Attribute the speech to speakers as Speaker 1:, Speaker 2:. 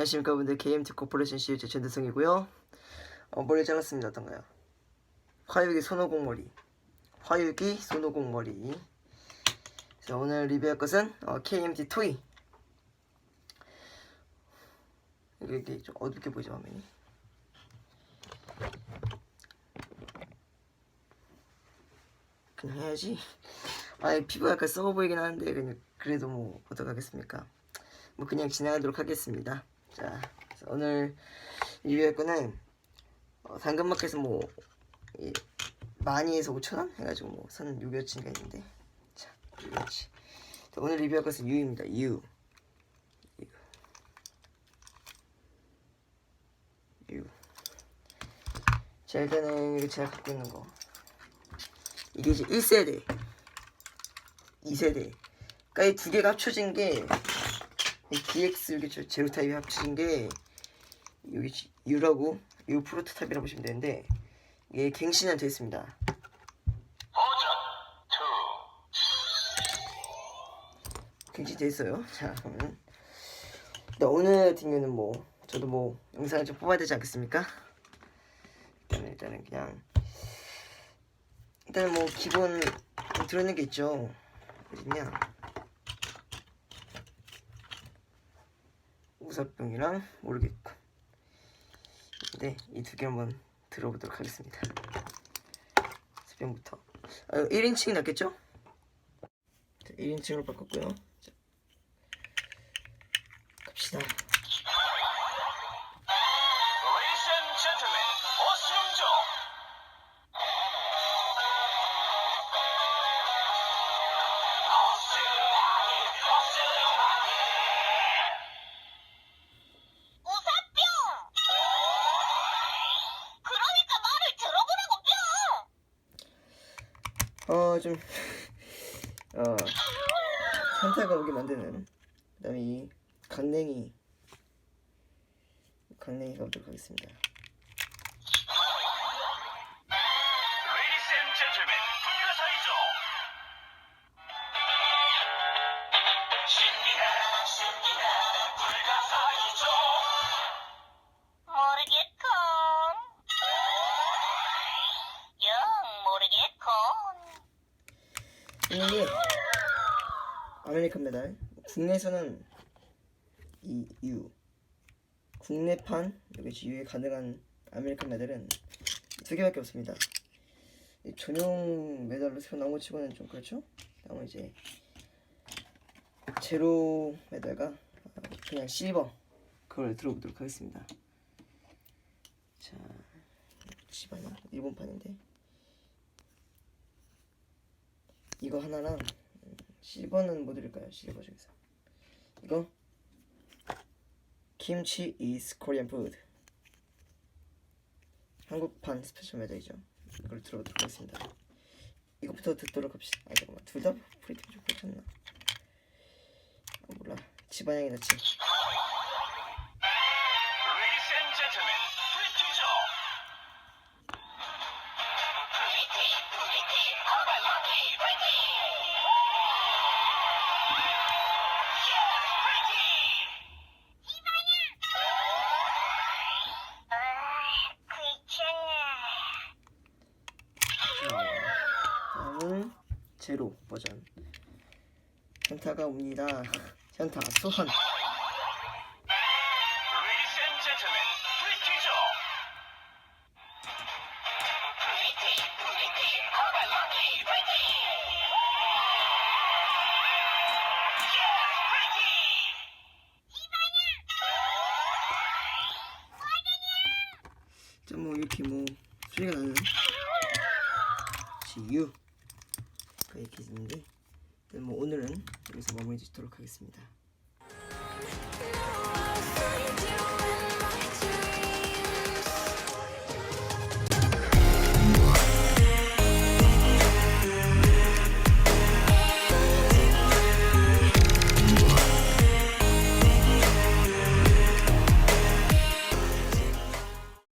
Speaker 1: 안녕하십니까. 여러분들 KMT 코퍼레이션 CEO 제천대성이고요. 어, 머리 잘랐습니다. 어떤가요? 화육이 손오공 머리. 화육이 손오공 머리. 자, 오늘 리뷰할 것은 어, KMT 토이. 이게, 좀 어둡게 보이죠 화면이? 그냥 해야지. 아 피부가 약간 썩어 보이긴 하는데 그냥 그래도 뭐 어떡하겠습니까? 뭐 그냥 진행하도록 하겠습니다. 자, 오늘 리뷰할 거는 어, 당근마켓에서 뭐 이, 많이 해서 5천원 해가지고 뭐산 6여치가 있는데 자, 6여치. 자, 오늘 리뷰할 것은. U. U. U. 자, 일단은 이거 제가 갖고 있는 거. 이게 이제 1세대, 2세대. 그러니까 이 두 개가 합쳐진 게이 DX 이게 저 제로 타입이 합쳐진 게 여기 U라고 U 프로토타입이라고 보시면 되는데 이게 갱신은 되어 있습니다. 갱신돼 있어요. 자 그러면 근데 오늘 같은 경우는 뭐 저도 뭐 영상을 좀 뽑아야 되지 않겠습니까? 일단은 일단은 그냥 일단은 뭐 기본 들어있는 게 있죠. 어딨냐? 우사병이랑 모르겠고. 근데 이두 개 한번 들어보도록 하겠습니다. 수병부터. 아, 1인칭이 낫겠죠? 1인칭으로 바꿨고요
Speaker 2: 뿅!
Speaker 1: 어좀 어, 산타가 오게 만드는 그 다음에 이 강냉이 강냉이가 오도록 하겠습니다 이게 아메리칸 메달 국내에서는 이 U 국내판 여기 유에 가능한 아메리칸 메달은 두 개밖에 없습니다. 이 전용 메달로 새로 나온 것 치고는 좀 그렇죠? 다음은 이제 제로 메달과 아, 그냥 실버 그걸 들어보도록 하겠습니다. 자, 시바나 일본판인데 이거 하나랑 음, 실버는 뭐 드릴까요? 실버 중에서. 이거? 김치 is Korean food. 한국판 스페셜 메달이죠. 이걸 들어보도록 하겠습니다. 이것부터 듣도록 합시다. 아 잠깐만 둘 다? 프리팅 좀 괜찮나? 아, 몰라. 집안향이 낫지
Speaker 3: Ladies and gentlemen,
Speaker 2: 아, 귀찮아.
Speaker 1: 다음은 제로 버전. 현타가 옵니다. 현타 소환. 뭐 이렇게 뭐 소리가 나는 지유 이렇게 있는데 뭐 오늘은 여기서 마무리 짓도록 하겠습니다.
Speaker 2: 너